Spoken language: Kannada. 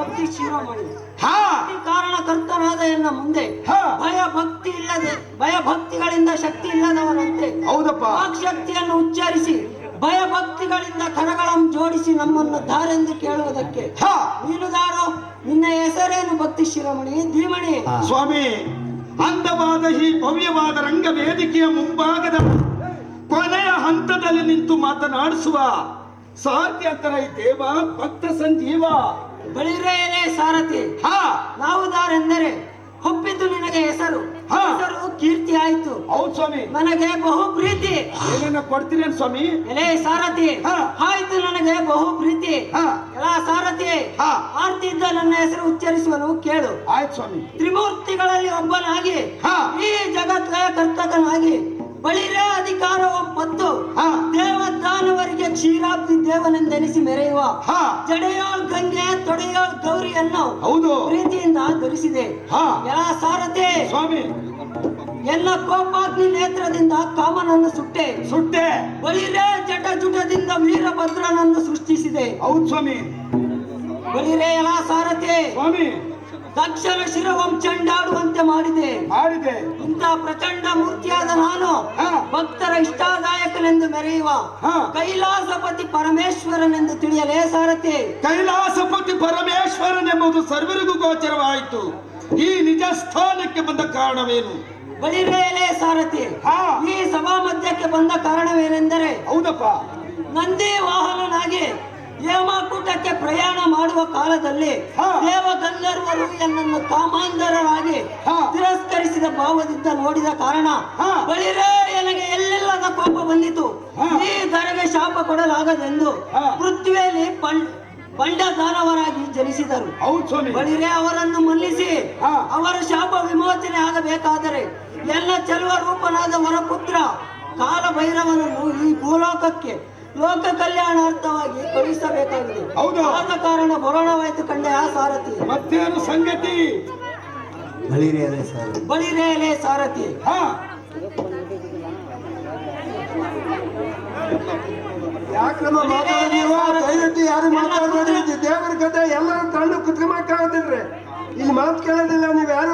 ಭಕ್ತಿ ಶಿರೋಮಣಿ. ಹಾ. ಕಾರಣ ಕಾರಣಕರ್ತನಾದ ಎನ್ನ ಮುಂದೆ. ಹಾ. ಭಯ ಭಕ್ತಿ ಇಲ್ಲದೆ ಭಯ ಭಕ್ತಿಗಳಿಂದ ಶಕ್ತಿ ಇಲ್ಲದವರಂತೆ ಹೌದಪ್ಪ. ಶಕ್ತಿಯನ್ನು ಉಚ್ಚರಿಸಿ ಭಯ ಭಕ್ತಿಗಳಿಂದ ಕರಗಳನ್ನು ಜೋಡಿಸಿ ನಮ್ಮನ್ನು ದಾರೆಂದು ಕೇಳುವುದಕ್ಕೆ. ಹಾ. ನೀನು ದಾರೋ ನಿನ್ನ ಹೆಸರೇನು ಭಕ್ತಿ ಶಿರೋಮಣಿ ಧೀಮಣಿ? ಸ್ವಾಮಿ ಅಂದವಾದ ಈ ಭವ್ಯವಾದ ರಂಗ ವೇದಿಕೆಯ ಮುಂಭಾಗದ ಕೊನೆಯ ಹಂತದಲ್ಲಿ ನಿಂತು ಮಾತನಾಡಿಸುವ ಸಾಧ್ಯತರ ಈ ದೇವ ಭಕ್ತ ಸಂಜೀವ. ಬಳಿರೇನೆ ಸಾರಥಿ ಹಾ. ನಾವು ದಾರೆಂದರೆ ಒಪ್ಪಿದ್ದು ನಿನಗೆ ಹೆಸರು. ಹೆಸರು ಕೀರ್ತಿ ಆಯ್ತು. ಹೌದು ಸ್ವಾಮಿ. ನನಗೆ ಬಹು ಪ್ರೀತಿ. ಏನನ್ನ ಕೊಡ್ತೀರೇನ್ ಸ್ವಾಮಿ? ಎಲೆ ಸಾರಥಿ ಹಾ. ಆಯ್ತು ನನಗೆ ಬಹು ಪ್ರೀತಿ. ಹಾ. ಎಲ ಸಾರಥಿ ಹಾ. ಆರ್ತಿದ್ದ ನನ್ನ ಹೆಸರು ಉಚ್ಚರಿಸುವನು ಕೇಳು. ಆಯ್ತು ಸ್ವಾಮಿ. ತ್ರಿಮೂರ್ತಿಗಳಲ್ಲಿ ಒಬ್ಬನಾಗಿ ಹಾ. ಈ ಜಗತ್ತ ಕರ್ತಕನಾಗಿ ಬಳಿರೇ ಅಧಿಕಾರ ಒಪ್ಪತ್ತು ಹಾ. ದೇವದಾನವರಿಗೆ ಕ್ಷೀರಾಬ್ದಿ ದೇವನೆಂದೆನಿಸಿ ಮೆರೆಯುವ ಜಡೆಯೋಳ್ ಗಂಗೆ ತೊಡೆಯೋಳ್ ಗೌರಿಯನ್ನು ಹೌದು. ಪ್ರೀತಿಯಿಂದ ಧರಿಸಿದೆ ಎಲ್ಲ ಎಲ ಸಾರಥಿ. ಸ್ವಾಮಿ. ಎಲ್ಲ ಕೋಪಾಗ್ನಿ ನೇತ್ರದಿಂದ ಕಾಮನನ್ನು ಸುಟ್ಟೆ. ಸುಟ್ಟೆ. ಬಳಿರೇ ಜಟ ಜುಟದಿಂದ ವೀರಭದ್ರನನ್ನು ಸೃಷ್ಟಿಸಿದೆ. ಹೌದು ಸ್ವಾಮಿ. ಬಳಿರೇ ಎಲ್ಲ ಸಾರಥಿ ಸ್ವಾಮಿ. ತಕ್ಷಣ ಶಿರವಂ ಚಂಡಾಡುವಂತೆ ಮಾಡಿದೆ. ಮಾಡಿದೆ. ಇಂಥ ಪ್ರಚಂಡ ಮೂರ್ತಿಯಾದ ನಾನು. ಭಕ್ತರ ಇಷ್ಟಾದಾಯಕನೆಂದು ಮೆರೆಯುವ ಕೈಲಾಸಪತಿ ಪರಮೇಶ್ವರನೆಂದು ತಿಳಿಯಲೇ ಸಾರಥಿ ಕೈಲಾಸಪತಿ ಪರಮೇಶ್ವರನೆಂಬುದು ಸರ್ವರಿಗೂ ಗೋಚರವಾಯಿತು. ಈ ನಿಜ ಸ್ಥಾನಕ್ಕೆ ಬಂದ ಕಾರಣವೇನು? ಬಳಿರೇಲೆ ಸಾರಥಿ ಈ ಸಭಾ ಮಧ್ಯಕ್ಕೆ ಬಂದ ಕಾರಣವೇನೆಂದರೆ ಹೌದಪ್ಪ. ನಂದಿ ವಾಹನನಾಗಿ ಹೇಮಕೂಟಕ್ಕೆ ಪ್ರಯಾಣ ಮಾಡುವ ಕಾಲದಲ್ಲಿ ದೇವ ಗಂಧರ್ವರು ಎನ್ನನ್ನು ಕಾಮಾಂಧರರಾಗಿ ತಿರಸ್ಕರಿಸಿದ ಭಾವದಿಂದ ನೋಡಿದ ಕಾರಣ. ಬಳಿರೇ ನನಗೆ ಎಲ್ಲೆಲ್ಲದ ಕೋಪ ಬಂದಿತು. ಈ ದರಗೆ ಶಾಪ ಕೊಡಲಾಗದೆಂದು. ಪೃಥ್ವಿಯಲ್ಲಿ ಪಂಡ್ ಬಂಡ ದಾನವರಾಗಿ ಜನಿಸಿದರು ಬಳಿರೆ ಅವರನ್ನು ಮನ್ನಿಸಿ ಅವರ ಶಾಪ ವಿಮೋಚನೆ ಆಗಬೇಕಾದರೆ ಎಲ್ಲ ಚಲುವ ರೂಪನಾದ ವರಪುತ್ರ ಕಾಲ ಭೈರವನನ್ನು ಈ ಭೂಲೋಕಕ್ಕೆ ಲೋಕ ಕಲ್ಯಾಣಾರ್ಥವಾಗಿ ಕಳುಹಿಸಬೇಕಾಗಿದೆ. ಹೌದು. ಆದ ಕಾರಣ ಬರೋಣವಾಯ್ತು ಕಂಡೆ ಆ ಸಾರಥಿ. ಮತ್ತೇನು ಸಂಗತಿ? ಬಳಿರೇಲೆ ಸಾರಥಿ. ಹಾ. ಯಾಕ್ರಮ ಮಾತಾಡಿರುವ ದಯವಿಟ್ಟು ಯಾರು ಮಾತಾಡಬೇಡಿ ದೇವರ ಕಥೆ ಎಲ್ಲರೂ ತಳ್ಳು ಕುತ್ಕೊಂಬಕ್ಕಾಗದಿಲ್ರಿ ಇಲ್ಲಿ ಮಾತು ಕೇಳೋದಿಲ್ಲ ನೀವು ಯಾರು